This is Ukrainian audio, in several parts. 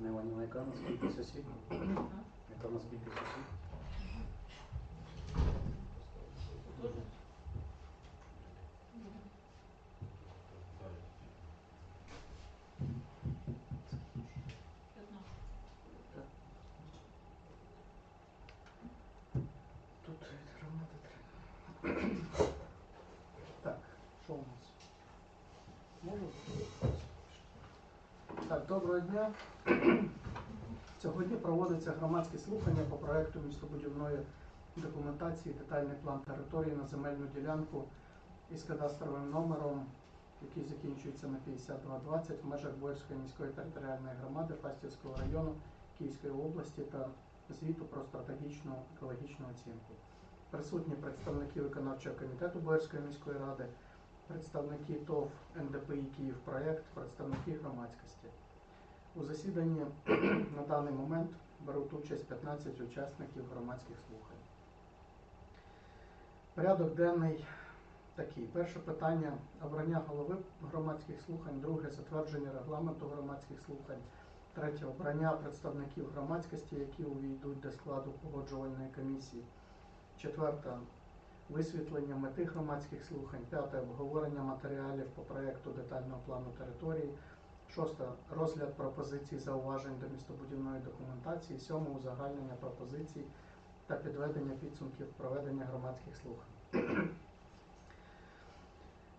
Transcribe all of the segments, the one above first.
Гниваніна, яка у нас кількість осіб? Яка у нас кількість осіб? Тут від громади треба. Так, що у нас? Можу? Так, доброго дня. Сьогодні проводиться громадське слухання по проекту містобудівної документації детальний план території на земельну ділянку із кадастровим номером, який закінчується на 5220 в межах Боярської міської територіальної громади Фастівського району Київської області та звіту про стратегічну екологічну оцінку. Присутні представники виконавчого комітету Боярської міської ради, представники ТОВ НДПІ Київпроєкт, представники громадськості. У засіданні на даний момент беруть участь 15 учасників громадських слухань. Порядок денний такий. Перше питання обрання голови громадських слухань, друге затвердження регламенту громадських слухань, третє обрання представників громадськості, які увійдуть до складу погоджувальної комісії. Четверте висвітлення мети громадських слухань. П'яте обговорення матеріалів по проекту детального плану території. Шосте розгляд пропозицій зауважень до містобудівної документації. Сьоме узагальнення пропозицій та підведення підсумків проведення громадських слухань.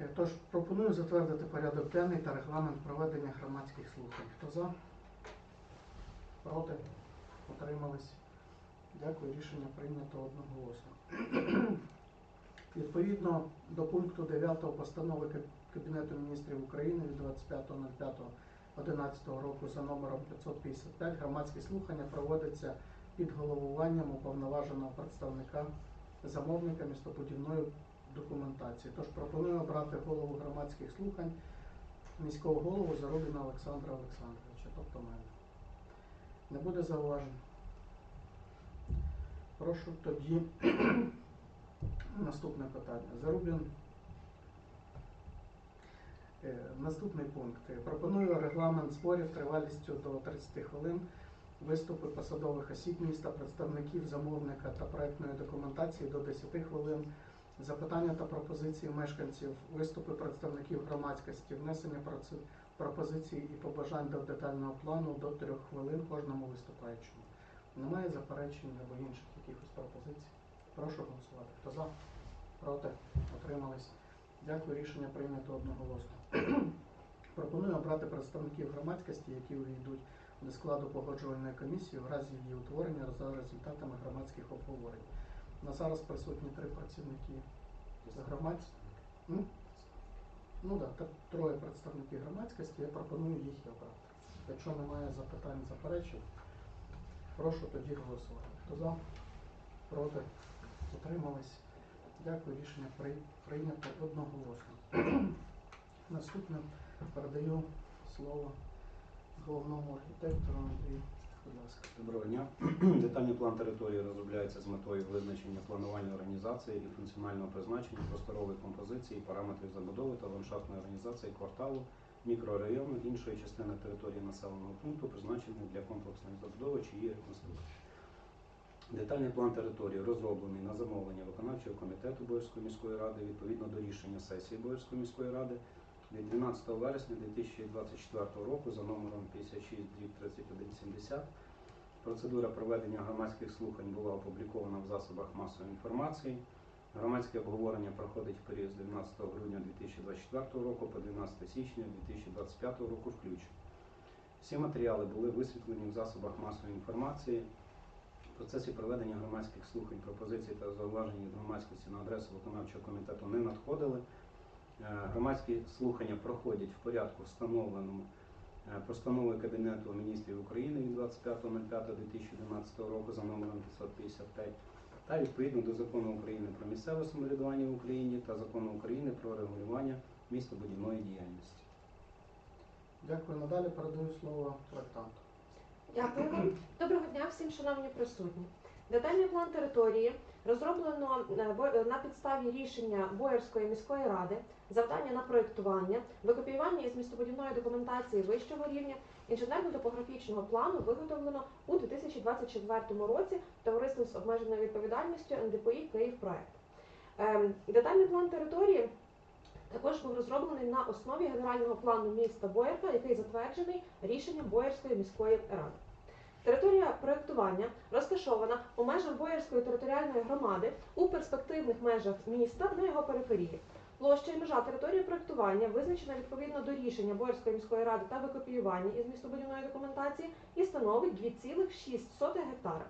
Е, Тож пропоную затвердити порядок денний та регламент проведення громадських слухань. Хто за? Проти? Утримались? Дякую, рішення прийнято одноголосно. Відповідно до пункту 9 постанови Кабінету міністрів України від 25.05.11 року за номером 555 громадські слухання проводяться під головуванням уповноваженого представника замовника містобудівної документації. Тож пропоную обрати голову громадських слухань міського голову Зарубіна Олександра Олександровича, тобто мене. Не буде зауважень? Прошу тоді наступне питання. Зарубін. Е, Наступний пункт. Пропоную регламент зборів тривалістю до 30 хвилин. Виступи посадових осіб міста, представників замовника та проектної документації до 10 хвилин. Запитання та пропозиції мешканців, виступи представників громадськості, внесення пропозицій і побажань до детального плану до 3 хвилин кожному виступаючому. Немає заперечень або інших якихось пропозицій? Прошу голосувати. Хто за? Проти? Утримались? Дякую, рішення прийнято одноголосно. Пропоную обрати представників громадськості, які увійдуть до складу погоджувальної комісії в разі її утворення за результатами громадських обговорень. На зараз присутні три працівники з громадськості. Ну так, да, троє представників громадськості, я пропоную їх обрати. Якщо немає запитань, заперечень, прошу тоді голосувати. Хто за? Проти? Утримались? Дякую, рішення при- прийнято одноголосно. Наступне передаю слово головному архітектору Андрію. Доброго дня. Детальний план території розробляється з метою визначення планування організації і функціонального призначення просторової композиції, параметрів забудови та ландшафтної організації кварталу, мікрорайону, іншої частини території населеного пункту, призначеної для комплексної забудови чи її реконструкції. Детальний план території розроблений на замовлення виконавчого комітету Боярської міської ради відповідно до рішення сесії Боярської міської ради від 12 вересня 2024 року за номером 56 3170 Процедура проведення громадських слухань була опублікована в засобах масової інформації. Громадське обговорення проходить в період з 12 грудня 2024 року по 12 січня 2025 року включно. Всі матеріали були висвітлені в засобах масової інформації. Процесі проведення громадських слухань пропозицій та зауважень від громадськості на адресу виконавчого комітету не надходили. Е, Громадські слухання проходять в порядку, встановленому е, постановою Кабінету міністрів України від 25.05.2011 року за номером 555 та відповідно до закону України про місцеве самоврядування в Україні та закону України про регулювання містобудівної діяльності. Дякую. Надалі передаю слово проектанту. Дякую. Доброго дня всім, шановні присутні. Детальний план території розроблено е, е, на підставі рішення Боярської міської ради, завдання на проєктування, викопіювання із містобудівної документації вищого рівня інженерно-топографічного плану виготовлено у 2024 році товариством з обмеженою відповідальністю НДПІ «Київпроект». Ем, Детальний план території також був розроблений на основі генерального плану міста Боярка, який затверджений рішенням Боярської міської ради. Територія проєктування розташована у межах Боярської територіальної громади у перспективних межах міста на його периферії. Площа і межа території проєктування визначена відповідно до рішення Боярської міської ради та викопіювання із містобудівної документації і становить 2,6 гектара.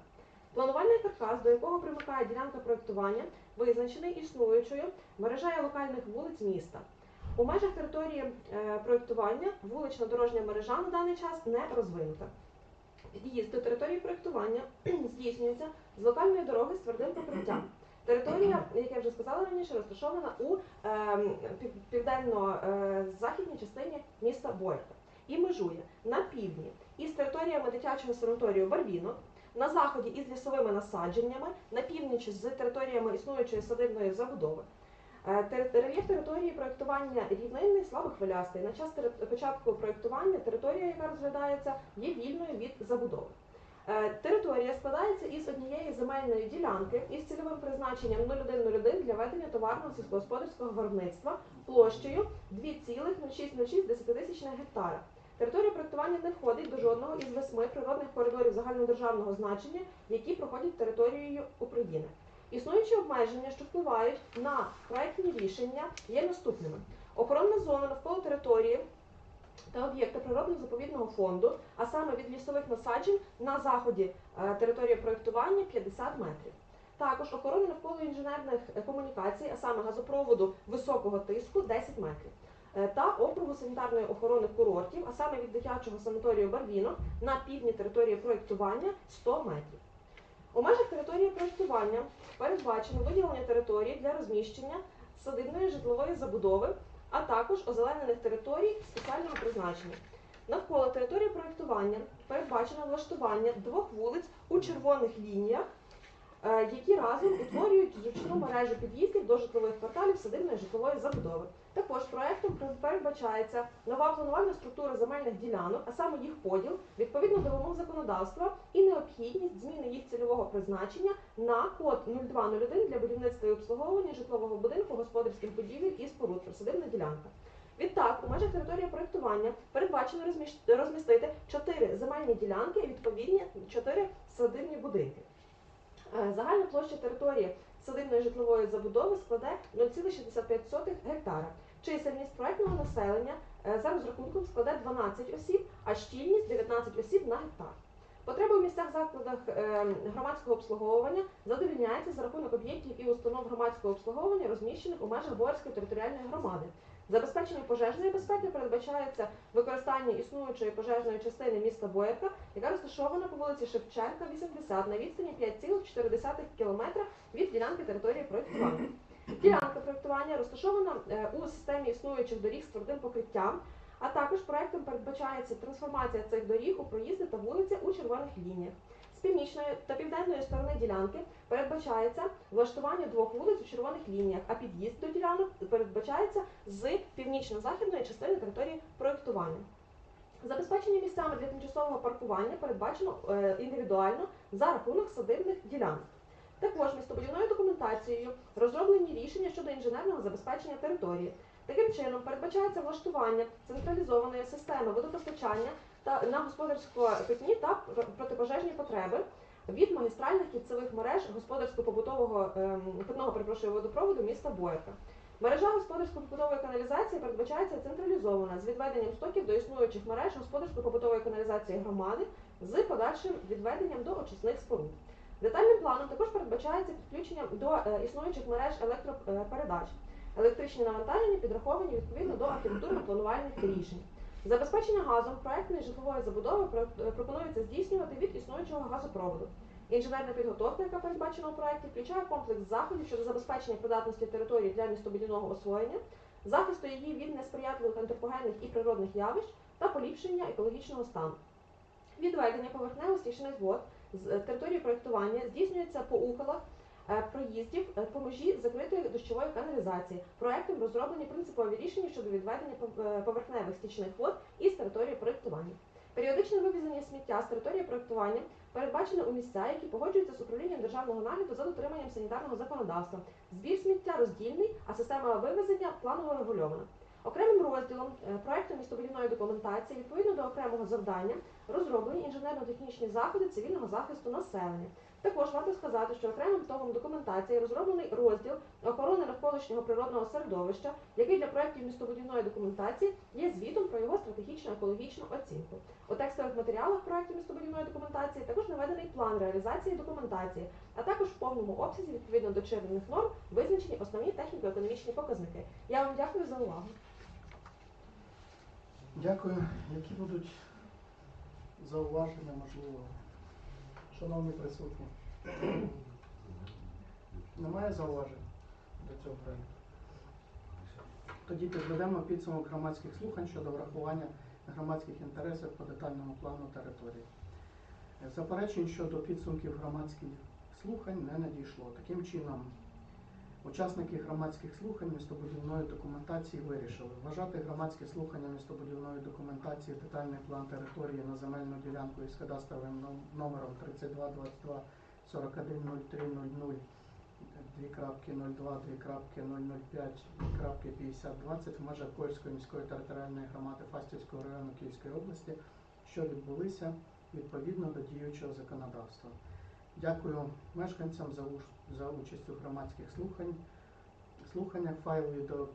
Планувальний каркас, до якого примикає ділянка проєктування, визначений існуючою мережею локальних вулиць міста. У межах території е, проєктування вулична дорожня мережа на даний час не розвинута. Під'їзд до території проєктування здійснюється з локальної дороги з твердим покриттям. Територія, як я вже сказала раніше, розташована у ем, південно-західній частині міста Бойка і межує на півдні із територіями дитячого санаторію Барвінок, на заході із лісовими насадженнями, на північ з територіями існуючої садибної забудови. Е, Рельєф території проєктування рівнинний, слабохвилястий. На час початку проєктування територія, яка розглядається, є вільною від забудови. Е, Територія складається із однієї земельної ділянки із цільовим призначенням 0101 для ведення товарного сільськогосподарського виробництва площею 2,0606 гектара. Територія проєктування не входить до жодного із восьми природних коридорів загальнодержавного значення, які проходять територією України. Існуючі обмеження, що впливають на проектні рішення, є наступними: охоронна зона навколо території та об'єкти природно-заповідного фонду, а саме від лісових насаджень на заході е, території проєктування 50 метрів. Також охорона навколо інженерних е, комунікацій, а саме газопроводу високого тиску 10 метрів. Е, Та округу санітарної охорони курортів, а саме від дитячого санаторію Барвінок на півдні території проєктування 100 метрів. У межах території проєктування передбачено виділення території для розміщення садибної житлової забудови, а також озеленених територій спеціального призначення. Навколо території проєктування передбачено влаштування двох вулиць у червоних лініях, е, які разом утворюють зручну мережу під'їздів до житлових кварталів садибної житлової забудови. Також проектом передбачається нова планувальна структура земельних ділянок, а саме їх поділ відповідно до вимог законодавства і необхідність зміни їх цільового призначення на код 0201 для будівництва і обслуговування житлового будинку, господарських будівель і споруд присадибна ділянка. Відтак, у межах території проєктування передбачено розмістити чотири земельні ділянки і відповідні чотири садибні будинки. Е, Загальна площа території садибної житлової забудови складе 0,65 гектара. Чисельність проектного населення е, за розрахунком складе 12 осіб, а щільність 19 осіб на гектар. Потреби в місцях закладах е, громадського обслуговування задовільняються за рахунок об'єктів і установ громадського обслуговування, розміщених у межах Боярської територіальної громади. Забезпечення пожежної безпеки передбачається використання існуючої пожежної частини міста Боярка, яка розташована по вулиці Шевченка, 80 на відстані 5,4 км від ділянки території проєктування. Ділянка проєктування розташована е, у системі існуючих доріг з твердим покриттям, а також проектом передбачається трансформація цих доріг у проїзди та вулиці у червоних лініях. З північної та південної сторони ділянки передбачається влаштування двох вулиць у червоних лініях, а під'їзд до ділянок передбачається з північно-західної частини території проєктування. Забезпечення місцями для тимчасового паркування передбачено е, індивідуально за рахунок садибних ділянок. Також містобудівною документацією розроблені рішення щодо інженерного забезпечення території. Таким чином передбачається влаштування централізованої системи водопостачання та на господарсько-питні та протипожежні потреби від магістральних кільцевих мереж господарсько-побутового ем, питного перепрошую водопроводу міста Боярка. Мережа господарсько-побутової каналізації передбачається централізована з відведенням стоків до існуючих мереж господарсько-побутової каналізації громади з подальшим відведенням до очисних споруд. Детальним планом також передбачається підключення до е, існуючих мереж електропередач. Електричні навантаження підраховані відповідно до архітектурно-планувальних рішень. Забезпечення газом проектної житлової забудови е, пропонується здійснювати від існуючого газопроводу. Інженерна підготовка, яка передбачена у проекті, включає комплекс заходів щодо забезпечення придатності території для містобудівного освоєння, захисту її від несприятливих антропогенних і природних явищ та поліпшення екологічного стану. Відведення поверхневих стічних вод з території проєктування здійснюється по ухилах е, проїздів е, по межі закритої дощової каналізації. Проектом розроблені принципові рішення щодо відведення е, поверхневих стічних вод із території проєктування. Періодичне вивезення сміття з території проектування передбачено у місця, які погоджуються з управлінням державного нагляду за дотриманням санітарного законодавства. Збір сміття роздільний, а система вивезення планово регульована. Окремим розділом е, проекту містобудівної документації відповідно до окремого завдання розроблені інженерно-технічні заходи цивільного захисту населення. Також варто сказати, що окремим томом документації розроблений розділ охорони навколишнього природного середовища, який для проєктів містобудівної документації є звітом про його стратегічну екологічну оцінку. У текстових матеріалах проекту містобудівної документації також наведений план реалізації документації, а також в повному обсязі відповідно до чинних норм визначені основні техніко-економічні показники. Я вам дякую за увагу. Дякую. Які будуть зауваження, можливо? Шановні присутні. Немає зауважень до цього проєкту? Тоді підведемо підсумок громадських слухань щодо врахування громадських інтересів по детальному плану території. Заперечень щодо підсумків громадських слухань не надійшло. Таким чином, учасники громадських слухань містобудівної документації вирішили вважати громадські слухання містобудівної документації детальний план території на земельну ділянку із кадастровим ном- номером 3222 410300 2.02, 2.005, 2.5020 в межах Кольської міської територіальної громади Фастівського району Київської області, що відбулися відповідно до діючого законодавства. Дякую мешканцям за, участь у громадських слухань. слуханнях. файлою відео